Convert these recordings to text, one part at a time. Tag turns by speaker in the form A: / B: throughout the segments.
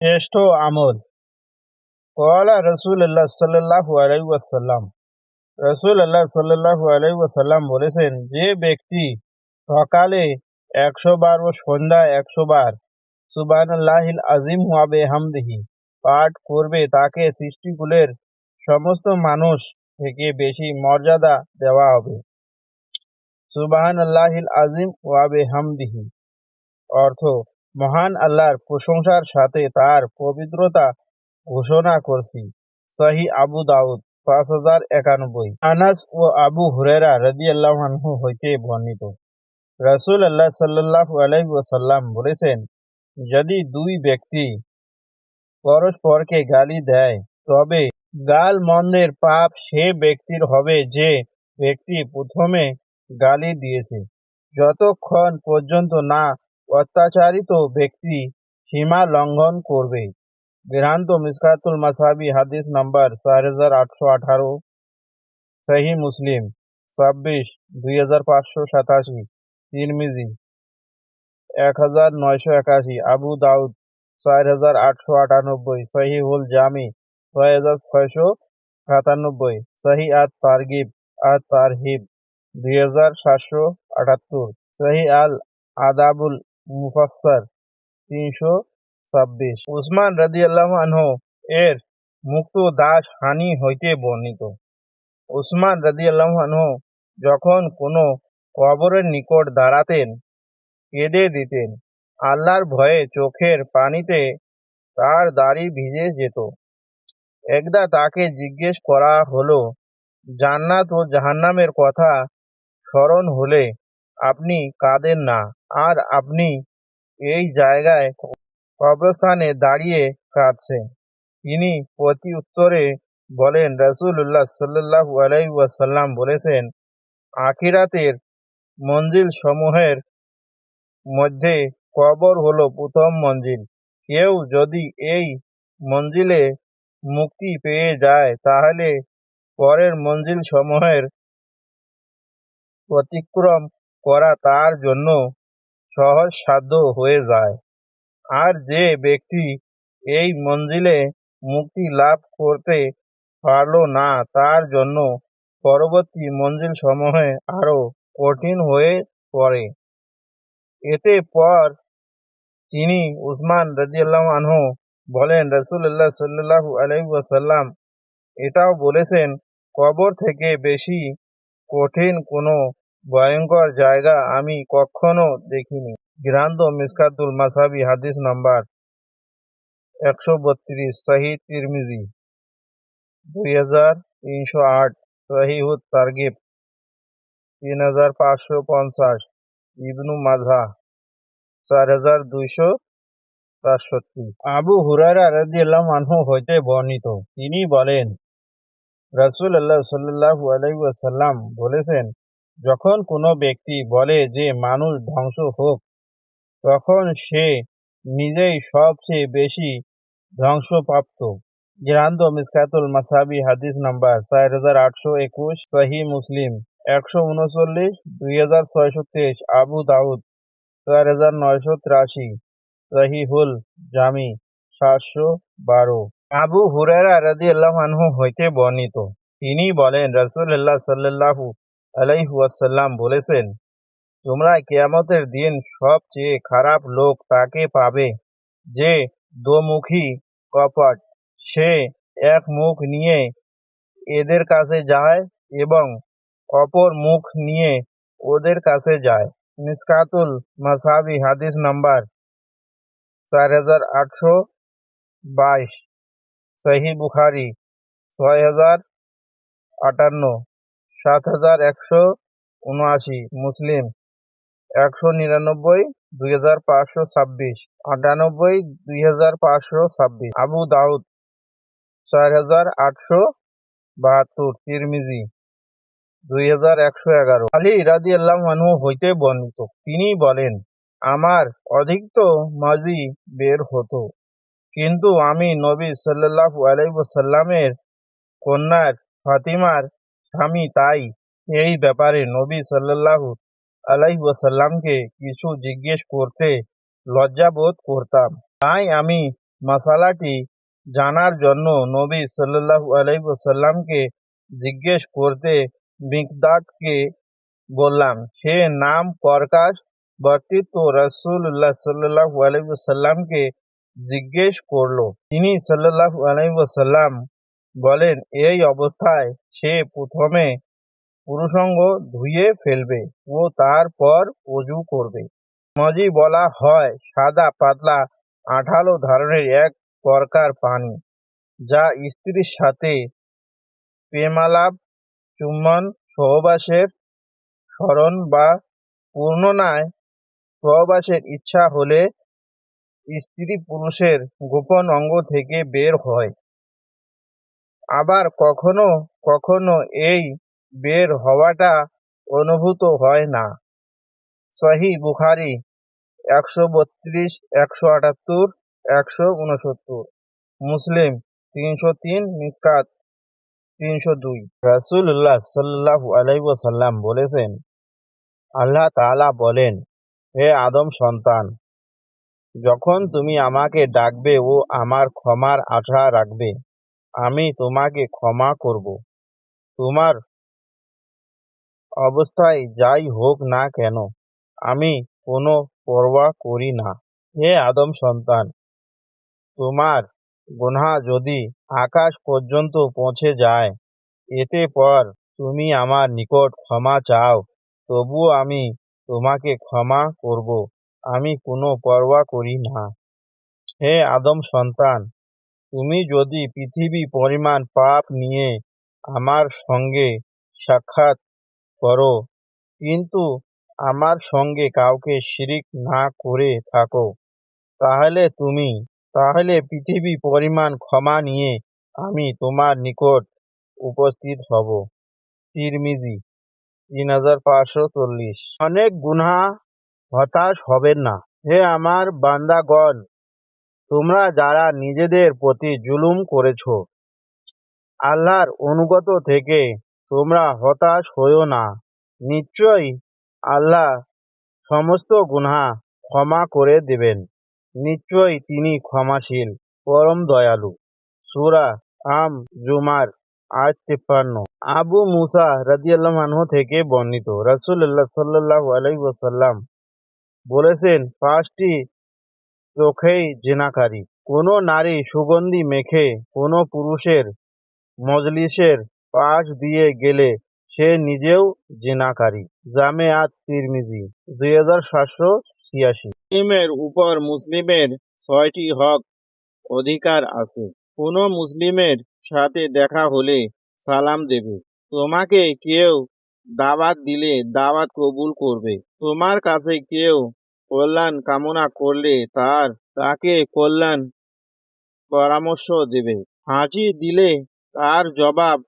A: শ্রেষ্ঠ আমল। কলা রসুল্লাহ সাল্লাহু আলাই ওয়াসাল্লাম। রসুল্লাহ সাল্লাহু আলাই ওয়াসাল্লাম বলেছেন, যে ব্যক্তি সকালে একশো বার ও সন্ধ্যায় একশো বার সুবানুল্লাহিল আজিম হবে হামদিহি পাঠ করবে, তাকে সৃষ্টিকুলের সমস্ত মানুষ থেকে বেশি মর্যাদা দেওয়া হবে। সুবাহান আল্লাহিল আজিম ওয়াবে হামদিহি অর্থ মহান আল্লাহর প্রশংসার সাথে তার পবিত্রতা ঘোষণা করছি। সহি আবু দাউদ, পাঁচ হাজার একানব্বই। আনাস ও আবু হুরেরা রদি আল্লাহ হইতে বর্ণিত। রসুল আল্লাহ সাল্লাহ আলাইসাল্লাম বলেছেন, যদি দুই ব্যক্তি পরস্পরকে গালি দেয়, তবে গাল মন্দের পাপ সে ব্যক্তির হবে যে ব্যক্তি প্রথমে গালি দিয়েছে। যতক্ষণ পর্যন্ত না অত্যাচারিত ব্যক্তি সীমা লঙ্ঘন করবে। বিভ্রান্ত মিসকাতুল মাসাবি হাদিস নাম্বার চার হাজার আটশো আঠারো, সহি মুসলিম, ছাব্বিশ, দুই হাজার পাঁচশো সাতাশি, তিরমিজি, এক হাজার নয়শো একাশি, আবু দাউদ, চার হাজার আটশো আটানব্বই, সহিহুল জামি, ছয় হাজার ছয়শো সাতানব্বই, সহি আত তারগিব, আত তারহিব, দুই হাজার সাতশো আটাত্তর, সহি আল আদাবুল মুফাসসার তিনশো ছাব্বিশ। উসমান রাদিয়াল্লাহু আনহু এর মুক্ত দাস হানি হইতে বর্ণিত। উসমান রাদিয়াল্লাহু আনহু যখন কোনো কবরের নিকট দাঁড়াতেন, কেঁদে দিতেন, আল্লাহর ভয়ে চোখের পানিতে তার দাড়ি ভিজে যেত। একদা তাকে জিজ্ঞেস করা হলো, জান্নাত ও জাহান্নামের কথা স্মরণ হলে আপনি কাঁদেন না। আর আপনি এই জায়গায় কবরস্থানে দাঁড়িয়ে কাঁদছেন। তিনি প্রতি উত্তরে বলেন রসুল্লাহ সাল্লাহু আলাইসাল্লাম বলেছেন, আখিরাতের মঞ্জিল সমূহের মধ্যে কবর হলো প্রথম মঞ্জিল। কেউ যদি এই মঞ্জিলে মুক্তি পেয়ে যায়, তাহলে পরের মঞ্জিল সমূহের অতিক্রম করা তার জন্য সহজসাধ্য হয়ে যায়। আর যে ব্যক্তি এই মঞ্জিলে মুক্তি লাভ করতে পারল না, তার জন্য পরবর্তী মঞ্জিল সমূহে আরও কঠিন হয়ে পড়ে। এতে পর তিনি উসমান রাজিয়াল্লাহ আনহু বলেন রসুল্লাহ সাল্লাহু আলহিসাল্লাম এটাও বলেছেন, কবর থেকে বেশি কঠিন কোনো ভয়ঙ্কর জায়গা আমি কখনো দেখিনি। গ্রান্ত মিসকাতুল মাসাবি হাদিস নাম্বার একশো বত্রিশ শাহি তিরমিজি, দুই হাজার তিনশো আট সহিহুদ তারগিব, তিন হাজার পাঁচশো পঞ্চাশ, ইবনু মাঝা চার হাজার দুইশো সাতষট্টি। আবু হুরারা রাদিয়াল্লাহু আনহু হইতে বর্ণিত। তিনি বলেন রাসূল আল্লাহ সাল্লাল্লাহু আলাইহি ওয়াসাল্লাম বলেছেন যখন কোনো ব্যক্তি বলে যে মানুষ ধ্বংস হোক, তখন সে নিজেই সবচেয়ে বেশি ধ্বংসপ্রাপ্ত। গ্রান্ত মিসকাতুল মাসাবি, হাদিস নাম্বার চার হাজার আটশো একুশ সহি মুসলিম একশো উনচল্লিশ, দুই হাজার ছয়শো তেইশ, আবু দাউদ চার হাজার নয়শো তিরাশি, সহিহুল জামি সাতশো বারো। আবু হুরেরা রাজি আল্লাহ হইতে বর্ণিত। তিনি বলেন রসুল্লাহ সাল্লাহু আলাইহাসাল্লাম বলেছেন, তোমরা কেয়ামতের দিন সবচেয়ে খারাপ লোক তাকে পাবে? যে দোমুখী কপট, সে এক মুখ নিয়ে এদের কাছে যায় এবং অপর মুখ নিয়ে ওদের কাছে যায়। মিসকাতুল মাসাবি, হাদিস নাম্বার চার হাজার আটশো বাইশ। সহি বুখারি, ছয় হাজার আটান্ন। সাত হাজার একশো উনআশি মুসলিম, একশো নিরানব্বই, দুই হাজার পাঁচশো ছাব্বিশ, আটানব্বই, দুই হাজার পাঁচশো ছাব্বিশ, আবু দাউদ, চার হাজার আটশো বাহাত্তর, তিরমিজি, দুই হাজার একশো এগারো। আলী রাজি আল্লাহ মানু হইতে বর্ণিত, তিনি বলেন, আমার অধিকত মাজি বের হতো, কিন্তু আমি নবী সাল্লাহ আলাইসাল্লামের কন্যার ফাতিমার স্বামী তাই এই ব্যাপারে নবী সাল্লাহ আলাইসাল্লামকে কিছু জিজ্ঞেস করতে লজ্জাবোধ করতাম। তাই আমি মশালাটি জানার জন্য নবী সাল্লাল্লাহু আলাইহি ওয়াসাল্লামকে জিজ্ঞেস করতে মিকদাদকে বললাম, সে নাম প্রকাশ ব্যক্তিত্ব রাসূলুল্লাহ সাল্লাল্লাহু আলাইহি ওয়াসাল্লামকে জিজ্ঞেস করল। তিনি সাল্লাল্লাহু আলাইহি ওয়াসাল্লাম বলেন, এই অবস্থায় সে প্রথমে পুরুষাঙ্গ ধুয়ে ফেলবে ও তারপর অজু করবে। মজি বলা হয়, সাদা, পাতলা, আঠালো ধরনের এক প্রকার পানি, যা স্ত্রীর সাথে প্রেমালাপ, চুম্বন, সহবাসের স্মরণ বা পূর্ণনায় সহবাসের ইচ্ছা হলে স্ত্রী পুরুষের গোপন অঙ্গ থেকে বের হয়। আবার কখনো কখনো এই বের হওয়াটা অনুভূত হয় না। সহি বুখারি একশো বত্রিশ, একশো আটাত্তর, একশো উনসত্তর। মুসলিম তিনশো তিন, মিসকাত তিনশো দুই। রাসুল্লাহ সাল্লাহ আলাইসাল্লাম বলেছেন, আল্লাহ তাআলা বলেন, হে আদম সন্তান, যখন তুমি আমাকে ডাকবে ও আমার ক্ষমার আশা রাখবে আমি তোমাকে ক্ষমা করব। তোমার অবস্থায় যাই হোক না কেন, আমি কোনো পরোয়া করি না। হে আদম সন্তান, তোমার গুনাহ যদি আকাশ পর্যন্ত পৌঁছে যায়, এতে পর তুমি আমার নিকট ক্ষমা চাও, তবুও আমি তোমাকে ক্ষমা করব। আমি কোনো পরোয়া করি না। হে আদম সন্তান তুমি যদি পৃথিবী পরিমাণ পাপ নিয়ে আমার সঙ্গে সাক্ষাৎ করো, কিন্তু আমার সঙ্গে কাউকে শিরিক না করে থাকো, তাহলে তুমি, তাহলে পৃথিবী পরিমাণ ক্ষমা নিয়ে আমি তোমার নিকট উপস্থিত হব। তিরমিজি, তিন হাজার পাঁচশো চল্লিশ। অনেক গুনাহ হতাশ হবেন না। হে আমার বান্দাগণ তোমরা যারা নিজেদের প্রতি জুলুম করেছ, আল্লাহর অনুগত থেকে তোমরা হতাশ হইও না। নিশ্চয়ই আল্লাহ সমস্ত গুনাহ ক্ষমা করে দেবেন। নিশ্চয়ই তিনি ক্ষমাশীল, পরম দয়ালু। সুরা আম জুমার আজ তিপ্পান্ন। আবু মুসা রাদিয়াল্লাহু আনহু থেকে বর্ণিত, রাসূলুল্লাহ সাল্লাল্লাহু আলাইহি ওয়াসাল্লাম বলেছেন, পাঁচটি চোখেই জেনাকারী। কোনো নারী সুগন্ধি মেখে কোনো পুরুষের মজলিসের পাশ দিয়ে গেলে সে নিজেও জেনাকারী। জামে জামেআত তিরমিজি, দুই হাজার সাতশো ছিয়াশি। মুসলিমের উপর মুসলিমের ছয়টি হক অধিকার আছে। কোনো মুসলিমের সাথে দেখা হলে সালাম দেবে। তোমাকে কেউ দাওয়াত দিলে দাওয়াত কবুল করবে। তোমার কাছে কেউ কল্যাণ কামনা করলে তার, তাকে কল্যাণ পরামর্শ দেবে। হাঁচি দিলে তার জবাব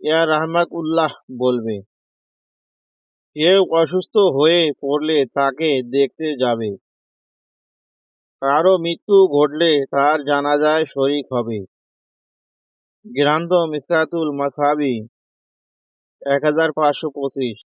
A: ইয়া রহমাকুল্লাহ বলবে। কেউ অসুস্থ হয়ে পড়লে তাকে দেখতে যাবে। কারও মৃত্যু ঘটলে তার জানাজায় শরিক হবে। গ্রান্ত মিসকাতুল মাসাবি, এক হাজার পাঁচশো পঁচিশ।